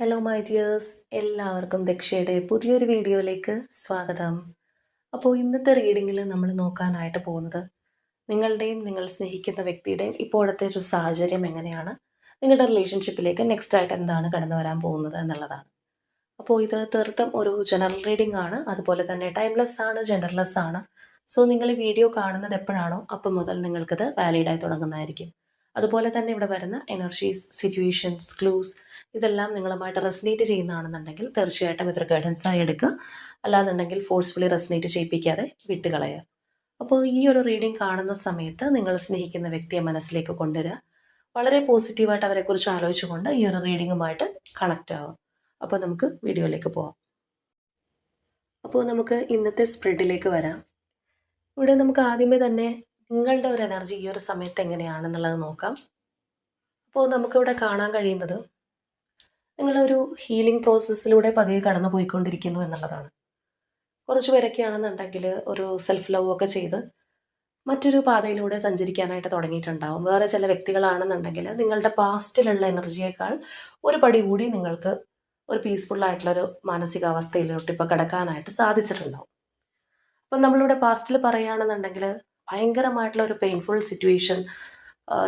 Hello my dears എല്ലാവർക്കും ദക്ഷയുടെ പുതിയൊരു വീഡിയോയിലേക്ക് സ്വാഗതം. അപ്പോൾ ഇന്നത്തെ റീഡിങ്ങിൽ നമ്മൾ നോക്കാനായിട്ട് പോകുന്നത് നിങ്ങളുടെയും നിങ്ങൾ സ്നേഹിക്കുന്ന വ്യക്തിയുടെയും ഇപ്പോഴത്തെ ഒരു സാഹചര്യം എങ്ങനെയാണ്? നിങ്ങളുടെ റിലേഷൻഷിപ്പിലേക്ക് നെക്സ്റ്റ് ആയിട്ട് എന്താണ് കടന്നു വരാൻ പോകുന്നത് എന്നുള്ളതാണ്. അപ്പോൾ ഇത് തീർത്തും ഒരു ജനറൽ റീഡിംഗ് ആണ്. അതുപോലെ തന്നെ ടൈംലെസ് ആണ് ജെൻഡർലെസ് ആണ്. സോ നിങ്ങൾ ഈ വീഡിയോ കാണുന്നത് എപ്പോഴാണോ അപ്പം മുതൽ നിങ്ങൾക്കത് വാലിഡായി തുടങ്ങുന്നതായിരിക്കും. അതുപോലെ തന്നെ ഇവിടെ വരുന്ന എനർജീസ് സിറ്റുവേഷൻസ് ക്ലൂസ് ഇതെല്ലാം നിങ്ങളുമായിട്ട് റെസിനേറ്റ് ചെയ്യുന്നതാണെന്നുണ്ടെങ്കിൽ തീർച്ചയായിട്ടും ഇതൊരു ഗൈഡൻസ് ആയി എടുക്കുക. അല്ലാന്നുണ്ടെങ്കിൽ ഫോഴ്സ്ഫുള്ളി റെസിനേറ്റ് ചെയ്യിപ്പിക്കാതെ വിട്ടുകളയുക. അപ്പോൾ ഈ ഒരു റീഡിംഗ് കാണുന്ന സമയത്ത് നിങ്ങൾ സ്നേഹിക്കുന്ന വ്യക്തിയെ മനസ്സിലേക്ക് കൊണ്ടുവരിക. വളരെ പോസിറ്റീവായിട്ട് അവരെക്കുറിച്ച് ആലോചിച്ചുകൊണ്ട് ഈ ഒരു റീഡിങ്ങുമായിട്ട് കണക്റ്റ് ആവുക. അപ്പോൾ നമുക്ക് വീഡിയോയിലേക്ക് പോവാം. അപ്പോൾ നമുക്ക് ഇന്നത്തെ സ്പ്രെഡിലേക്ക് വരാം. ഇവിടെ നമുക്ക് ആദ്യമേ തന്നെ നിങ്ങളുടെ ഒരു എനർജി ഈ ഒരു സമയത്ത് എങ്ങനെയാണെന്നുള്ളത് നോക്കാം. അപ്പോൾ നമുക്കിവിടെ കാണാൻ കഴിയുന്നത് നിങ്ങളൊരു ഹീലിംഗ് പ്രോസസ്സിലൂടെ പതിയെ കടന്നു പോയിക്കൊണ്ടിരിക്കുന്നു എന്നുള്ളതാണ്. കുറച്ച് പേരൊക്കെയാണെന്നുണ്ടെങ്കിൽ ഒരു സെൽഫ് ലവ് ഒക്കെ ചെയ്ത് മറ്റൊരു പാതയിലൂടെ സഞ്ചരിക്കാനായിട്ട് തുടങ്ങിയിട്ടുണ്ടാവും. വേറെ ചില വ്യക്തികളാണെന്നുണ്ടെങ്കിൽ നിങ്ങളുടെ പാസ്റ്റിലുള്ള എനർജിയേക്കാൾ ഒരു പടി കൂടി നിങ്ങൾക്ക് ഒരു പീസ്ഫുൾ ആയിട്ടുള്ളൊരു മാനസികാവസ്ഥയിലോട്ട് ഇപ്പോൾ കിടക്കാനായിട്ട് സാധിച്ചിട്ടുണ്ടാവും. അപ്പം നമ്മളിവിടെ പാസ്റ്റിൽ പറയുകയാണെന്നുണ്ടെങ്കിൽ ഭയങ്കരമായിട്ടുള്ള ഒരു പെയിൻഫുൾ സിറ്റുവേഷൻ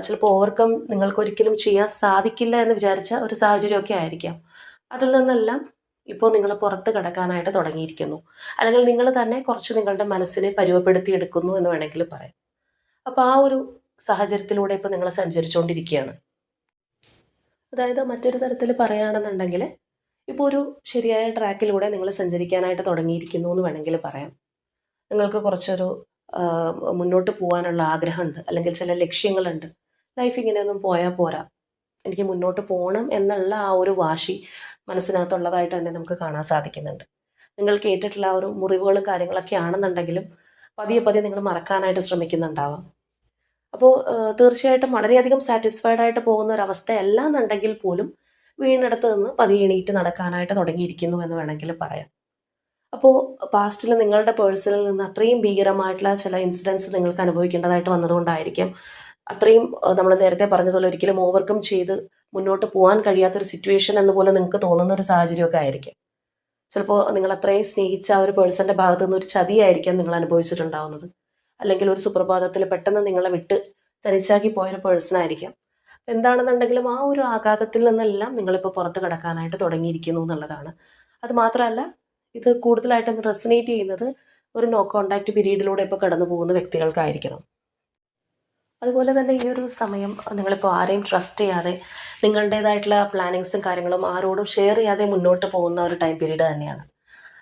ചിലപ്പോൾ ഓവർകം നിങ്ങൾക്ക് ഒരിക്കലും ചെയ്യാൻ സാധിക്കില്ല എന്ന് വിചാരിച്ച ഒരു സാഹചര്യമൊക്കെ ആയിരിക്കാം. അതിൽ നിന്നെല്ലാം ഇപ്പോൾ നിങ്ങൾ പുറത്ത് കിടക്കാനായിട്ട് തുടങ്ങിയിരിക്കുന്നു. അല്ലെങ്കിൽ നിങ്ങൾ തന്നെ കുറച്ച് നിങ്ങളുടെ മനസ്സിനെ പരുവപ്പെടുത്തിയെടുക്കുന്നു എന്ന് വേണമെങ്കിൽ പറയാം. അപ്പോൾ ആ ഒരു സാഹചര്യത്തിലൂടെ ഇപ്പോൾ നിങ്ങൾ സഞ്ചരിച്ചുകൊണ്ടിരിക്കുകയാണ് അതായത് മറ്റൊരു തരത്തിൽ പറയുകയാണെന്നുണ്ടെങ്കിൽ ഇപ്പോൾ ഒരു ശരിയായ ട്രാക്കിലൂടെ നിങ്ങൾ സഞ്ചരിക്കാനായിട്ട് തുടങ്ങിയിരിക്കുന്നു എന്ന് വേണമെങ്കിൽ പറയാം. നിങ്ങൾക്ക് കുറച്ചൊരു മുന്നോട്ട് പോകാനുള്ള ആഗ്രഹമുണ്ട്. അല്ലെങ്കിൽ ചില ലക്ഷ്യങ്ങളുണ്ട്. ലൈഫ് ഇങ്ങനെയൊന്നും പോയാൽ പോരാ. എനിക്ക് മുന്നോട്ട് പോകണം എന്നുള്ള ആ ഒരു വാശി മനസ്സിനകത്തുള്ളതായിട്ട് തന്നെ നമുക്ക് കാണാൻ സാധിക്കുന്നുണ്ട്. നിങ്ങൾ കേട്ടിട്ടുള്ള ആ ഒരു മുറിവുകളും കാര്യങ്ങളൊക്കെ ആണെന്നുണ്ടെങ്കിലും പതിയെ പതിയെ നിങ്ങൾ മറക്കാനായിട്ട് ശ്രമിക്കുന്നുണ്ടാവാം. അപ്പോൾ തീർച്ചയായിട്ടും വളരെയധികം സാറ്റിസ്ഫൈഡ് ആയിട്ട് പോകുന്ന ഒരു അവസ്ഥയല്ല എന്നുണ്ടെങ്കിൽ പോലും വീണെടുത്ത് നിന്ന് പതിയെ എണീറ്റ് നടക്കാനായിട്ട് തുടങ്ങിയിരിക്കുന്നു എന്ന് വേണമെങ്കിൽ പറയാം. അപ്പോൾ പാസ്റ്റിൽ നിങ്ങളുടെ പേഴ്സണിൽ നിന്ന് അത്രയും ഭീകരമായിട്ടുള്ള ചില ഇൻസിഡൻസ് നിങ്ങൾക്ക് അനുഭവിക്കേണ്ടതായിട്ട് വന്നതുകൊണ്ടായിരിക്കും. അത്രയും നമ്മൾ നേരത്തെ പറഞ്ഞതുപോലെ ഒരിക്കലും ഓവർകം ചെയ്ത് മുന്നോട്ട് പോകാൻ കഴിയാത്തൊരു സിറ്റുവേഷൻ എന്ന് പോലെ നിങ്ങൾക്ക് തോന്നുന്ന ഒരു സാഹചര്യമൊക്കെ ആയിരിക്കും. ചിലപ്പോൾ നിങ്ങൾ അത്രയും സ്നേഹിച്ച ആ ഒരു പേഴ്സന്റെ ഭാഗത്തു നിന്ന് ഒരു ചതിയായിരിക്കാം നിങ്ങൾ അനുഭവിച്ചിട്ടുണ്ടാവുന്നത്. അല്ലെങ്കിൽ ഒരു സുപ്രഭാതത്തിൽ പെട്ടെന്ന് നിങ്ങളെ വിട്ട് തനിച്ചാക്കി പോയൊരു പേഴ്സണായിരിക്കാം എന്താണെന്നുണ്ടെങ്കിലും ആ ഒരു ആഘാതത്തിൽ നിന്നെല്ലാം നിങ്ങളിപ്പോൾ പുറത്ത് കിടക്കാനായിട്ട് തുടങ്ങിയിരിക്കുന്നു എന്നുള്ളതാണ്. അത് മാത്രമല്ല ഇത് കൂടുതലായിട്ടും റെസനേറ്റ് ചെയ്യുന്നത് ഒരു നോ കോണ്ടാക്ട് പീരീഡിലൂടെ ഇപ്പോൾ കടന്നു പോകുന്ന വ്യക്തികൾക്കായിരിക്കണം. അതുപോലെ തന്നെ ഈ ഒരു സമയം നിങ്ങളിപ്പോൾ ആരെയും ട്രസ്റ്റ് ചെയ്യാതെ നിങ്ങളുടേതായിട്ടുള്ള പ്ലാനിങ്സും കാര്യങ്ങളും ആരോടും ഷെയർ ചെയ്യാതെ മുന്നോട്ട് പോകുന്ന ഒരു ടൈം പീരീഡ് തന്നെയാണ്.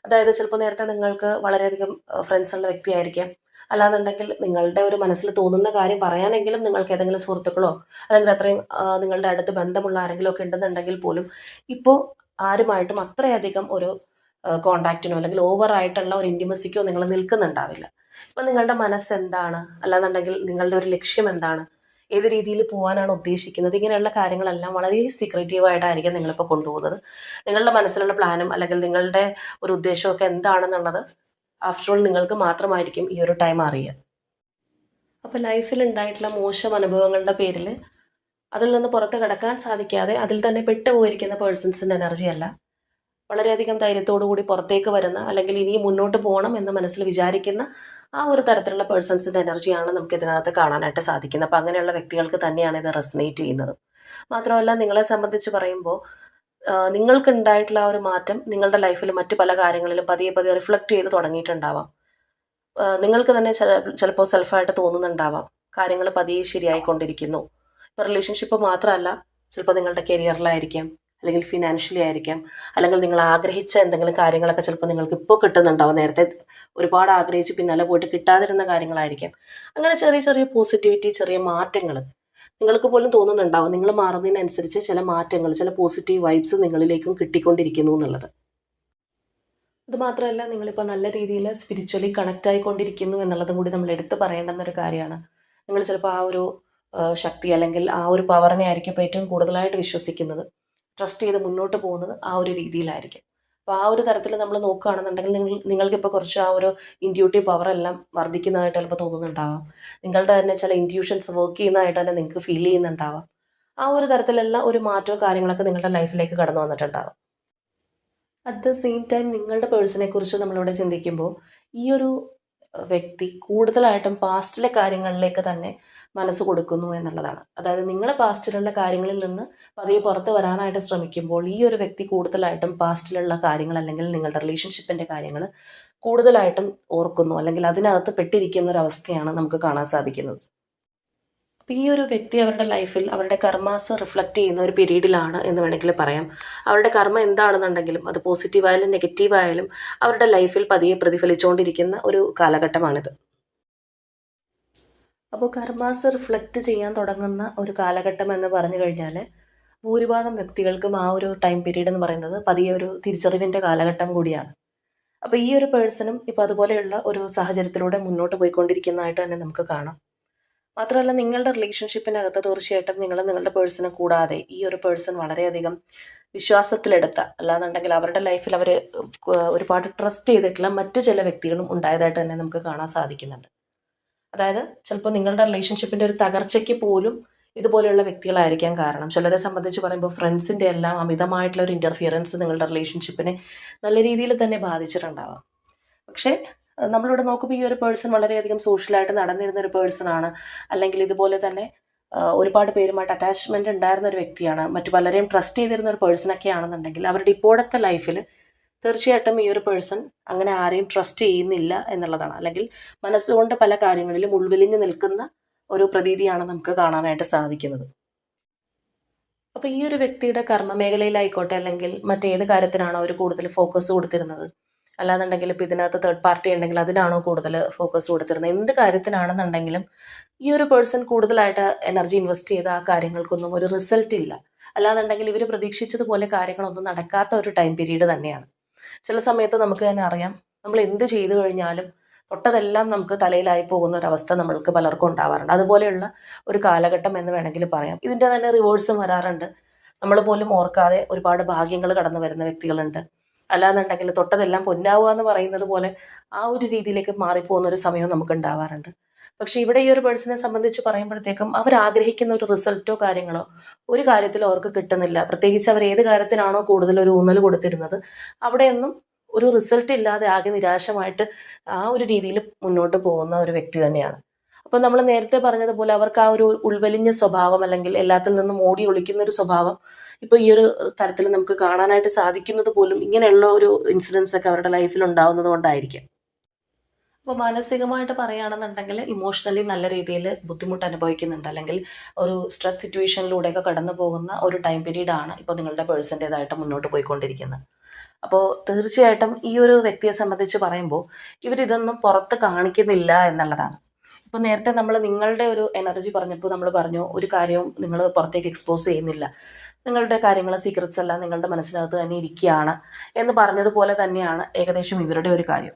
അതായത് ചിലപ്പോൾ നേരത്തെ നിങ്ങൾക്ക് വളരെയധികം ഫ്രണ്ട്സ് ഉള്ള വ്യക്തിയായിരിക്കാം. അല്ലാന്നുണ്ടെങ്കിൽ നിങ്ങളുടെ ഒരു മനസ്സിൽ തോന്നുന്ന കാര്യം പറയാനെങ്കിലും നിങ്ങൾക്ക് ഏതെങ്കിലും സുഹൃത്തുക്കളോ അല്ലെങ്കിൽ അത്രയും നിങ്ങളുടെ അടുത്ത് ബന്ധമുള്ള ആരെങ്കിലും ഒക്കെ ഉണ്ടെന്നുണ്ടെങ്കിൽ പോലും ഇപ്പോൾ ആരുമായിട്ടും അത്രയധികം ഒരു കോണ്ടാക്റ്റിനോ അല്ലെങ്കിൽ ഓവർ ആയിട്ടുള്ള ഒരു ഇന്റിമസിക്കോ നിങ്ങൾ നിൽക്കുന്നുണ്ടാവില്ല. ഇപ്പം നിങ്ങളുടെ മനസ്സ് എന്താണ് അല്ലാന്നുണ്ടെങ്കിൽ നിങ്ങളുടെ ഒരു ലക്ഷ്യം എന്താണ്? ഏത് രീതിയിൽ പോകാനാണ് ഉദ്ദേശിക്കുന്നത്? ഇങ്ങനെയുള്ള കാര്യങ്ങളെല്ലാം വളരെ സീക്രറ്റീവായിട്ടായിരിക്കും നിങ്ങളിപ്പോൾ കൊണ്ടുപോകുന്നത്. നിങ്ങളുടെ മനസ്സിലുള്ള പ്ലാനും അല്ലെങ്കിൽ നിങ്ങളുടെ ഒരു ഉദ്ദേശമൊക്കെ എന്താണെന്നുള്ളത് ആഫ്റ്റർ ഓൾ നിങ്ങൾക്ക് മാത്രമായിരിക്കും ഈ ഒരു ടൈം അറിയുക. അപ്പോൾ ലൈഫിൽ ഉണ്ടായിട്ടുള്ള മോശം അനുഭവങ്ങളുടെ പേരിൽ അതിൽ നിന്ന് പുറത്ത് കിടക്കാൻ സാധിക്കാതെ അതിൽ തന്നെ പെട്ടുപോയിരിക്കുന്ന പേഴ്സൺസിന്റെ എനർജി അല്ല. വളരെയധികം ധൈര്യത്തോടു കൂടി പുറത്തേക്ക് വരുന്ന അല്ലെങ്കിൽ ഇനിയും മുന്നോട്ട് പോകണം എന്ന് മനസ്സിൽ വിചാരിക്കുന്ന ആ ഒരു തരത്തിലുള്ള പേഴ്സൺസിന്റെ എനർജിയാണ് നമുക്ക് ഇതിനകത്ത് കാണാനായിട്ട് സാധിക്കുന്നത്. അപ്പോൾ അങ്ങനെയുള്ള വ്യക്തികൾക്ക് തന്നെയാണ് ഇത് റെസനേറ്റ് ചെയ്യുന്നത്. മാത്രമല്ല നിങ്ങളെ സംബന്ധിച്ച് പറയുമ്പോൾ നിങ്ങൾക്കുണ്ടായിട്ടുള്ള ആ ഒരു മാറ്റം നിങ്ങളുടെ ലൈഫിൽ മറ്റു പല കാര്യങ്ങളിലും പതിയെ പതിയെ റിഫ്ലക്റ്റ് ചെയ്ത് തുടങ്ങിയിട്ടുണ്ടാവാം. നിങ്ങൾക്ക് തന്നെ ചില ചിലപ്പോൾ സെൽഫായിട്ട് തോന്നുന്നുണ്ടാവാം. കാര്യങ്ങൾ പതിയെ ശരിയായിക്കൊണ്ടിരിക്കുന്നു. ഇപ്പോൾ റിലേഷൻഷിപ്പ് മാത്രമല്ല ചിലപ്പോൾ നിങ്ങളുടെ കരിയറിലായിരിക്കാം അല്ലെങ്കിൽ ഫിനാൻഷ്യലി ആയിരിക്കാം. അല്ലെങ്കിൽ നിങ്ങൾ ആഗ്രഹിച്ച എന്തെങ്കിലും കാര്യങ്ങളൊക്കെ ചിലപ്പോൾ നിങ്ങൾക്ക് ഇപ്പോൾ കിട്ടുന്നുണ്ടാവും. നേരത്തെ ഒരുപാട് ആഗ്രഹിച്ച് പിന്നാലെ പോയിട്ട് കിട്ടാതിരുന്ന കാര്യങ്ങളായിരിക്കാം. അങ്ങനെ ചെറിയ ചെറിയ പോസിറ്റിവിറ്റി ചെറിയ മാറ്റങ്ങൾ നിങ്ങൾക്ക് പോലും തോന്നുന്നുണ്ടാവും. നിങ്ങൾ മാറുന്നതിനനുസരിച്ച് ചില മാറ്റങ്ങൾ ചില പോസിറ്റീവ് വൈബ്സ് നിങ്ങളിലേക്കും കിട്ടിക്കൊണ്ടിരിക്കുന്നു എന്നുള്ളത്. അതുമാത്രമല്ല നിങ്ങളിപ്പോൾ നല്ല രീതിയിൽ സ്പിരിച്വലി കണക്റ്റ് ആയിക്കൊണ്ടിരിക്കുന്നു എന്നുള്ളതും കൂടി നമ്മൾ എടുത്തു പറയേണ്ടുന്ന ഒരു കാര്യമാണ്. നിങ്ങൾ ചിലപ്പോൾ ആ ഒരു ശക്തി അല്ലെങ്കിൽ ആ ഒരു പവറിനെ ആയിരിക്കും ഇപ്പോൾ ഏറ്റവും കൂടുതലായിട്ട് വിശ്വസിക്കുന്നത്. ട്രസ്റ്റ് ചെയ്ത് മുന്നോട്ട് പോകുന്നത് ആ ഒരു രീതിയിലായിരിക്കും. അപ്പോൾ ആ ഒരു തരത്തിൽ നമ്മൾ നോക്കുകയാണെന്നുണ്ടെങ്കിൽ നിങ്ങൾ നിങ്ങൾക്കിപ്പോൾ കുറച്ച് ആ ഒരു ഇൻഡ്യൂട്ടീവ് പവർ എല്ലാം വർദ്ധിക്കുന്നതായിട്ട് ചിലപ്പോൾ തോന്നുന്നുണ്ടാവാം. നിങ്ങളുടെ തന്നെ ചില ഇൻഡ്യൂഷൻസ് വർക്ക് ചെയ്യുന്നതായിട്ട് തന്നെ നിങ്ങൾക്ക് ഫീൽ ചെയ്യുന്നുണ്ടാവാം. ആ ഒരു തരത്തിലുള്ള ഒരു മാറ്റവും കാര്യങ്ങളൊക്കെ നിങ്ങളുടെ ലൈഫിലേക്ക് കടന്നു വന്നിട്ടുണ്ടാവും. അറ്റ് ദ സെയിം ടൈം നിങ്ങളുടെ പേഴ്സണെ കുറിച്ച് നമ്മളിവിടെ ചിന്തിക്കുമ്പോൾ ഈ ഒരു വ്യക്തി കൂടുതലായിട്ടും പാസ്റ്റിലെ കാര്യങ്ങളിലേക്ക് തന്നെ മനസ്സ് കൊടുക്കുന്നു എന്നുള്ളതാണ്. അതായത് നിങ്ങളെ പാസ്റ്റിലുള്ള കാര്യങ്ങളിൽ നിന്ന് പതിയെ പുറത്ത് വരാനായിട്ട് ശ്രമിക്കുമ്പോൾ ഈ ഒരു വ്യക്തി കൂടുതലായിട്ടും പാസ്റ്റിലുള്ള കാര്യങ്ങൾ അല്ലെങ്കിൽ നിങ്ങളുടെ റിലേഷൻഷിപ്പിന്റെ കാര്യങ്ങൾ കൂടുതലായിട്ടും ഓർക്കുന്നു അല്ലെങ്കിൽ അതിനകത്ത് പെട്ടിരിക്കുന്ന ഒരു അവസ്ഥയാണ് നമുക്ക് കാണാൻ സാധിക്കുന്നത്. അപ്പോൾ ഈ ഒരു വ്യക്തി അവരുടെ ലൈഫിൽ അവരുടെ കർമാസ് റിഫ്ലക്റ്റ് ചെയ്യുന്ന ഒരു പീരീഡിലാണ് എന്ന് വേണമെങ്കിൽ പറയാം. അവരുടെ കർമ്മ എന്താണെന്നുണ്ടെങ്കിലും അത് പോസിറ്റീവായാലും നെഗറ്റീവായാലും അവരുടെ ലൈഫിൽ പതിയെ പ്രതിഫലിച്ചുകൊണ്ടിരിക്കുന്ന ഒരു കാലഘട്ടമാണിത്. അപ്പോൾ കർമാസ് റിഫ്ലക്റ്റ് ചെയ്യാൻ തുടങ്ങുന്ന ഒരു കാലഘട്ടം എന്ന് പറഞ്ഞു കഴിഞ്ഞാൽ ഭൂരിഭാഗം വ്യക്തികൾക്കും ആ ഒരു ടൈം പീരീഡ് എന്ന് പറയുന്നത് പതിയെ ഒരു തിരിച്ചറിവിന്റെ കാലഘട്ടം കൂടിയാണ്. അപ്പോൾ ഈ ഒരു പേഴ്സണും ഇപ്പോൾ അതുപോലെയുള്ള ഒരു സാഹചര്യത്തിലൂടെ മുന്നോട്ട് പോയിക്കൊണ്ടിരിക്കുന്നതായിട്ട് തന്നെ നമുക്ക് കാണാം. മാത്രമല്ല നിങ്ങളുടെ റിലേഷൻഷിപ്പിനകത്ത് തീർച്ചയായിട്ടും നിങ്ങൾ നിങ്ങളുടെ പേഴ്സണെ കൂടാതെ ഈ ഒരു പേഴ്സൺ വളരെയധികം വിശ്വാസത്തിലെടുത്ത അല്ലാന്നുണ്ടെങ്കിൽ അവരുടെ ലൈഫിൽ അവർ ഒരുപാട് ട്രസ്റ്റ് ചെയ്തിട്ടുള്ള മറ്റു ചില വ്യക്തികളും ഉണ്ടായതായിട്ട് തന്നെ നമുക്ക് കാണാൻ സാധിക്കുന്നുണ്ട്. അതായത് ചിലപ്പോൾ നിങ്ങളുടെ റിലേഷൻഷിപ്പിന്റെ ഒരു തകർച്ചയ്ക്ക് പോലും ഇതുപോലെയുള്ള വ്യക്തികളായിരിക്കാൻ കാരണം. ചിലരെ സംബന്ധിച്ച് പറയുമ്പോൾ ഫ്രണ്ട്സിന്റെ എല്ലാം അമിതമായിട്ടുള്ള ഒരു ഇന്റർഫിയറൻസ് നിങ്ങളുടെ റിലേഷൻഷിപ്പിനെ നല്ല രീതിയിൽ തന്നെ ബാധിച്ചിട്ടുണ്ടാവാം. പക്ഷേ നമ്മളിവിടെ നോക്കുമ്പോൾ ഈ ഒരു പേഴ്സൺ വളരെയധികം സോഷ്യലായിട്ട് നടന്നിരുന്ന ഒരു പേഴ്സൺ ആണ് അല്ലെങ്കിൽ ഇതുപോലെ തന്നെ ഒരുപാട് പേരുമായിട്ട് അറ്റാച്ച്മെന്റ് ഉണ്ടായിരുന്ന ഒരു വ്യക്തിയാണ്. മറ്റു പലരെയും ട്രസ്റ്റ് ചെയ്തിരുന്ന ഒരു പേഴ്സണൊക്കെ ആണെന്നുണ്ടെങ്കിൽ അവരുടെ ഇപ്പോഴത്തെ ലൈഫിൽ തീർച്ചയായിട്ടും ഈ ഒരു പേഴ്സൺ അങ്ങനെ ആരെയും ട്രസ്റ്റ് ചെയ്യുന്നില്ല എന്നുള്ളതാണ്. അല്ലെങ്കിൽ മനസ്സുകൊണ്ട് പല കാര്യങ്ങളിലും ഉൾവിലിഞ്ഞ് നിൽക്കുന്ന ഒരു പ്രതീതിയാണ് നമുക്ക് കാണാനായിട്ട് സാധിക്കുന്നത്. അപ്പോൾ ഈ ഒരു വ്യക്തിയുടെ കർമ്മ മേഖലയിലായിക്കോട്ടെ അല്ലെങ്കിൽ മറ്റേത് കാര്യത്തിനാണോ അവർ കൂടുതൽ ഫോക്കസ് കൊടുത്തിരുന്നത്? അല്ലാന്നുണ്ടെങ്കിൽ ഇപ്പോൾ ഇതിനകത്ത് തേർഡ് പാർട്ടി ഉണ്ടെങ്കിൽ അതിനാണോ കൂടുതൽ ഫോക്കസ് കൊടുത്തിരുന്നത്? എന്ത് കാര്യത്തിനാണെന്നുണ്ടെങ്കിലും ഈ ഒരു പേഴ്സൺ കൂടുതലായിട്ട് എനർജി ഇൻവെസ്റ്റ് ചെയ്ത ആ കാര്യങ്ങൾക്കൊന്നും ഒരു റിസൾട്ട് ഇല്ല. അല്ലാന്നുണ്ടെങ്കിൽ ഇവർ പ്രതീക്ഷിച്ചതുപോലെ കാര്യങ്ങളൊന്നും നടക്കാത്ത ഒരു ടൈം പീരീഡ് തന്നെയാണ്. ചില സമയത്ത് നമുക്ക് തന്നെ അറിയാം നമ്മൾ എന്ത് ചെയ്തു കഴിഞ്ഞാലും തൊട്ടതെല്ലാം നമുക്ക് തലയിലായി പോകുന്ന ഒരു അവസ്ഥ നമ്മൾക്ക് പലർക്കും ഉണ്ടാവാറുണ്ട്. അതുപോലെയുള്ള ഒരു കാലഘട്ടം എന്ന് വേണമെങ്കിൽ പറയാം. ഇതിന്റെ തന്നെ റിവേഴ്സും വരാറുണ്ട്. നമ്മൾ പോലും ഓർക്കാതെ ഒരുപാട് ഭാഗ്യങ്ങൾ കടന്നു വരുന്ന വ്യക്തികളുണ്ട്. അല്ലാന്നുണ്ടെങ്കിൽ തൊട്ടതെല്ലാം പൊന്നാവുക എന്ന് പറയുന്നത് പോലെ ആ ഒരു രീതിയിലേക്ക് മാറിപ്പോകുന്ന ഒരു സമയവും നമുക്ക് ഉണ്ടാവാറുണ്ട് പക്ഷേ ഇവിടെ ഈ ഒരു പേഴ്സണെ സംബന്ധിച്ച് പറയുമ്പോഴത്തേക്കും അവർ ആഗ്രഹിക്കുന്ന ഒരു റിസൾട്ടോ കാര്യങ്ങളോ ഒരു കാര്യത്തിലും അവർക്ക് കിട്ടുന്നില്ല. പ്രത്യേകിച്ച് അവർ ഏത് കാര്യത്തിനാണോ കൂടുതൽ ഒരു ഊന്നൽ കൊടുത്തിരുന്നത് അവിടെയൊന്നും ഒരു റിസൾട്ട് ഇല്ലാതെ ആകെ നിരാശമായിട്ട് ആ ഒരു രീതിയിൽ മുന്നോട്ട് പോകുന്ന ഒരു വ്യക്തി തന്നെയാണ്. അപ്പോൾ നമ്മൾ നേരത്തെ പറഞ്ഞതുപോലെ അവർക്ക് ആ ഒരു ഉൾവലിഞ്ഞ സ്വഭാവം അല്ലെങ്കിൽ എല്ലാത്തിൽ നിന്നും ഓടി ഒളിക്കുന്ന ഒരു സ്വഭാവം ഇപ്പോൾ ഈ ഒരു തരത്തിൽ നമുക്ക് കാണാനായിട്ട് സാധിക്കുന്നത് പോലും ഇങ്ങനെയുള്ള ഒരു ഇൻസിഡൻസ് ഒക്കെ അവരുടെ ലൈഫിൽ ഉണ്ടാവുന്നത് കൊണ്ടായിരിക്കും. അപ്പോൾ മാനസികമായിട്ട് പറയുകയാണെന്നുണ്ടെങ്കിൽ ഇമോഷണലി നല്ല രീതിയിൽ ബുദ്ധിമുട്ട് അനുഭവിക്കുന്നുണ്ട്. അല്ലെങ്കിൽ ഒരു സ്ട്രെസ് സിറ്റുവേഷനിലൂടെയൊക്കെ കടന്നു പോകുന്ന ഒരു ടൈം പീരീഡാണ് ഇപ്പോൾ നിങ്ങളുടെ പേഴ്സന്റേതായിട്ട് മുന്നോട്ട് പോയിക്കൊണ്ടിരിക്കുന്നത്. അപ്പോൾ തീർച്ചയായിട്ടും ഈ ഒരു വ്യക്തിയെ സംബന്ധിച്ച് പറയുമ്പോൾ ഇവരിതൊന്നും പുറത്ത് കാണിക്കുന്നില്ല എന്നുള്ളതാണ്. ഇപ്പോൾ നേരത്തെ നമ്മൾ നിങ്ങളുടെ ഒരു എനർജി പറഞ്ഞപ്പോൾ നമ്മൾ പറഞ്ഞു ഒരു കാര്യവും നിങ്ങൾ പുറത്തേക്ക് എക്സ്പോസ് ചെയ്യുന്നില്ല. നിങ്ങളുടെ കാര്യങ്ങൾ സീക്രറ്റ്സ് എല്ലാം നിങ്ങളുടെ മനസ്സിനകത്ത് തന്നെ ഇരിക്കുകയാണ് എന്ന് പറഞ്ഞതുപോലെ തന്നെയാണ് ഏകദേശം ഇവരുടെ ഒരു കാര്യം.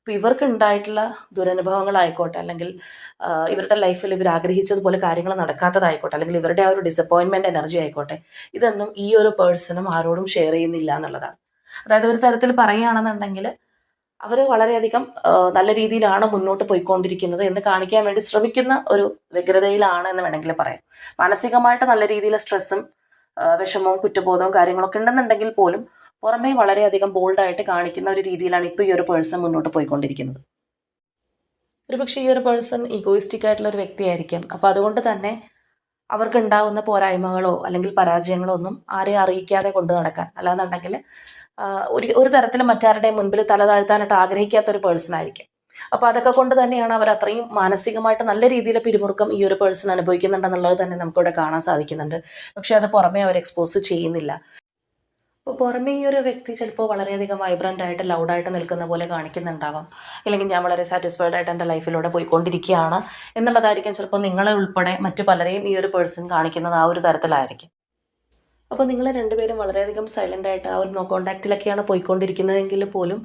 ഇപ്പോൾ ഇവർക്ക് ഉണ്ടായിട്ടുള്ള ദുരനുഭവങ്ങളായിക്കോട്ടെ അല്ലെങ്കിൽ ഇവരുടെ ലൈഫിൽ ഇവർ ആഗ്രഹിച്ചതുപോലെ കാര്യങ്ങൾ നടക്കാത്തതായിക്കോട്ടെ അല്ലെങ്കിൽ ഇവരുടെ ആ ഒരു ഡിസപ്പോയിൻമെന്റ് എനർജി ആയിക്കോട്ടെ ഇതൊന്നും ഈ ഒരു പേഴ്സണും ആരോടും ഷെയർ ചെയ്യുന്നില്ല എന്നുള്ളതാണ്. അതായത് ഒരു തരത്തിൽ പറയുകയാണെന്നുണ്ടെങ്കിൽ അവർ വളരെയധികം നല്ല രീതിയിലാണ് മുന്നോട്ട് പോയിക്കൊണ്ടിരിക്കുന്നത് എന്ന് കാണിക്കാൻ വേണ്ടി ശ്രമിക്കുന്ന ഒരു വ്യഗ്രതയിലാണ് എന്ന് വേണമെങ്കിൽ പറയാം. മാനസികമായിട്ട് നല്ല രീതിയിൽ സ്ട്രെസ്സും വിഷമവും കുറ്റബോധവും കാര്യങ്ങളൊക്കെ ഉണ്ടെന്നുണ്ടെങ്കിൽ പോലും പുറമേ വളരെയധികം ബോൾഡായിട്ട് കാണിക്കുന്ന ഒരു രീതിയിലാണ് ഇപ്പോൾ ഈ ഒരു പേഴ്സൺ മുന്നോട്ട് പോയിക്കൊണ്ടിരിക്കുന്നത്. ഒരുപക്ഷെ ഈ ഒരു പേഴ്സൺ ഈഗോയിസ്റ്റിക് ആയിട്ടുള്ള ഒരു വ്യക്തിയായിരിക്കും. അപ്പോൾ അതുകൊണ്ട് തന്നെ അവർക്കുണ്ടാവുന്ന പോരായ്മകളോ അല്ലെങ്കിൽ പരാജയങ്ങളോ ഒന്നും ആരെയും അറിയിക്കാതെ കൊണ്ടു നടക്കാൻ. അല്ലാന്നുണ്ടെങ്കിൽ ഒരു ഒരു തരത്തിലും മറ്റാരുടെയും മുൻപിൽ തല താഴ്ത്താനായിട്ട് ആഗ്രഹിക്കാത്ത ഒരു പേഴ്സൺ ആയിരിക്കും. അപ്പോൾ അതൊക്കെ കൊണ്ട് തന്നെയാണ് അവർ അത്രയും മാനസികമായിട്ട് നല്ല രീതിയിൽ പിരിമുറുക്കം ഈ ഒരു പേഴ്സൺ അനുഭവിക്കുന്നുണ്ടെന്നുള്ളത് തന്നെ നമുക്കിവിടെ കാണാൻ സാധിക്കുന്നുണ്ട്. പക്ഷെ അത് പുറമേ അവർ എക്സ്പോസ് ചെയ്യുന്നില്ല. അപ്പോൾ പുറമേ ഈ ഒരു വ്യക്തി ചിലപ്പോൾ വളരെയധികം വൈബ്രന്റ് ആയിട്ട് ലൗഡായിട്ട് നിൽക്കുന്ന പോലെ കാണിക്കുന്നുണ്ടാവാം. അല്ലെങ്കിൽ ഞാൻ വളരെ സാറ്റിസ്ഫൈഡ് ആയിട്ട് എന്റെ ലൈഫിലൂടെ പോയിക്കൊണ്ടിരിക്കുകയാണ് എന്നുള്ളതായിരിക്കും ചിലപ്പോൾ നിങ്ങളെ ഉൾപ്പെടെ മറ്റു പലരെയും ഈ ഒരു പേഴ്സൺ കാണിക്കുന്നത് ആ ഒരു തരത്തിലായിരിക്കും. അപ്പോൾ നിങ്ങൾ രണ്ടുപേരും വളരെയധികം സൈലന്റ് ആയിട്ട് ആ ഒരു നോ കോണ്ടാക്റ്റിലൊക്കെയാണ് പോയിക്കൊണ്ടിരിക്കുന്നതെങ്കിൽ പോലും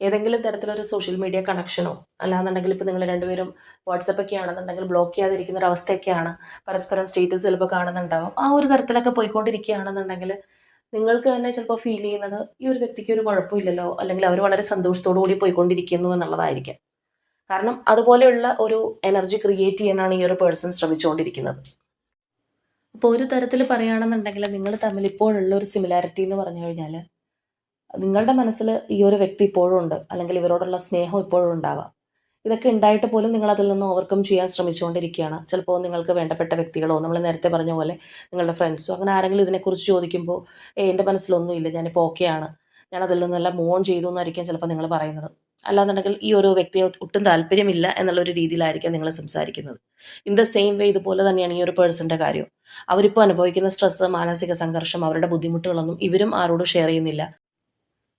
ഏതെങ്കിലും തരത്തിലൊരു സോഷ്യൽ മീഡിയ കണക്ഷനോ അല്ലാന്നുണ്ടെങ്കിൽ ഇപ്പോൾ നിങ്ങൾ രണ്ടുപേരും വാട്സപ്പൊക്കെ ആണെന്നുണ്ടെങ്കിൽ ബ്ലോക്ക് ചെയ്യാതിരിക്കുന്ന ഒരു അവസ്ഥയൊക്കെയാണ്. പരസ്പരം സ്റ്റേറ്റസ് ചിലപ്പോൾ കാണുന്നുണ്ടാവും. ആ ഒരു തരത്തിലൊക്കെ പോയിക്കൊണ്ടിരിക്കുകയാണെന്നുണ്ടെങ്കിൽ നിങ്ങൾക്ക് തന്നെ ചിലപ്പോൾ ഫീൽ ചെയ്യുന്നത് ഈ ഒരു വ്യക്തിക്ക് ഒരു കുഴപ്പമില്ലല്ലോ അല്ലെങ്കിൽ അവർ വളരെ സന്തോഷത്തോടു കൂടി പോയിക്കൊണ്ടിരിക്കുന്നു എന്നുള്ളതായിരിക്കാം. കാരണം അതുപോലെയുള്ള ഒരു എനർജി ക്രിയേറ്റ് ചെയ്യാനാണ് ഈ ഒരു പേഴ്സൺ ശ്രമിച്ചുകൊണ്ടിരിക്കുന്നത്. അപ്പോൾ ഒരു തരത്തിൽ പറയുകയാണെന്നുണ്ടെങ്കിൽ നിങ്ങൾ തമ്മിൽ ഇപ്പോഴുള്ള ഒരു സിമിലാരിറ്റി എന്ന് പറഞ്ഞു കഴിഞ്ഞാൽ നിങ്ങളുടെ മനസ്സിൽ ഈ ഒരു വ്യക്തി ഇപ്പോഴും ഉണ്ട്. അല്ലെങ്കിൽ ഇവരോടുള്ള സ്നേഹം ഇപ്പോഴും ഉണ്ടാവാം. ഇതൊക്കെ ഉണ്ടായിട്ട് പോലും നിങ്ങൾ അതിൽ നിന്ന് ഓവർകം ചെയ്യാൻ ശ്രമിച്ചുകൊണ്ടിരിക്കുകയാണ്. ചിലപ്പോൾ നിങ്ങൾക്ക് വേണ്ടപ്പെട്ട വ്യക്തികളോ നമ്മൾ നേരത്തെ പറഞ്ഞ പോലെ നിങ്ങളുടെ ഫ്രണ്ട്സോ അങ്ങനെ ആരെങ്കിലും ഇതിനെക്കുറിച്ച് ചോദിക്കുമ്പോൾ എന്റെ മനസ്സിലൊന്നുമില്ല. ഞാനിപ്പോൾ ഓക്കെയാണ് ഞാൻ അതിൽ നിന്നെല്ലാം മൂവ് ചെയ്തു എന്നായിരിക്കും ചിലപ്പോൾ നിങ്ങൾ പറയുന്നത്. അല്ലാന്നുണ്ടെങ്കിൽ ഈ ഒരു വ്യക്തിയെ ഒട്ടും താല്പര്യമില്ല എന്നുള്ളൊരു രീതിയിലായിരിക്കാം നിങ്ങൾ സംസാരിക്കുന്നത്. ഇൻ ദ സെയിം വേ ഇതുപോലെ തന്നെയാണ് ഈ ഒരു പേഴ്സന്റെ കാര്യം. അവരിപ്പോൾ അനുഭവിക്കുന്ന സ്ട്രെസ്സ് മാനസിക സംഘർഷം അവരുടെ ബുദ്ധിമുട്ടുകളൊന്നും ഇവരും ആരോടും ഷെയർ ചെയ്യുന്നില്ല.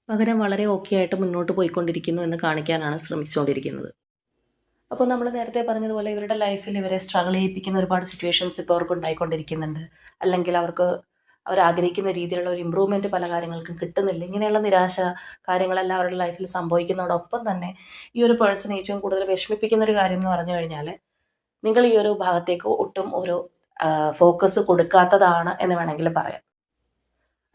പകരം വളരെ ഓക്കെ ആയിട്ട് മുന്നോട്ട് പോയിക്കൊണ്ടിരിക്കുന്നു എന്ന് കാണിക്കാനാണ് ശ്രമിച്ചുകൊണ്ടിരിക്കുന്നത്. അപ്പോൾ നമ്മൾ നേരത്തെ പറഞ്ഞതുപോലെ ഇവരുടെ ലൈഫിൽ ഇവരെ സ്ട്രഗിൾ ചെയ്യിപ്പിക്കുന്ന ഒരുപാട് സിറ്റുവേഷൻസ് ഇപ്പോൾ അവർക്ക് ഉണ്ടായിക്കൊണ്ടിരിക്കുന്നുണ്ട്. അല്ലെങ്കിൽ അവർക്ക് അവർ ആഗ്രഹിക്കുന്ന രീതിയിലുള്ള ഒരു ഇമ്പ്രൂവ്മെന്റ് പല കാര്യങ്ങൾക്കും കിട്ടുന്നില്ല. ഇങ്ങനെയുള്ള നിരാശ കാര്യങ്ങളെല്ലാം അവരുടെ ലൈഫിൽ സംഭവിക്കുന്നതോടൊപ്പം തന്നെ ഈ ഒരു പേഴ്സൺ ഏറ്റവും കൂടുതൽ വിഷമിപ്പിക്കുന്ന ഒരു കാര്യം എന്ന് പറഞ്ഞു കഴിഞ്ഞാൽ നിങ്ങൾ ഈ ഒരു ഭാഗത്തേക്ക് ഒട്ടും ഒരു ഫോക്കസ് കൊടുക്കാത്തതാണ് എന്ന് വേണമെങ്കിൽ പറയാം.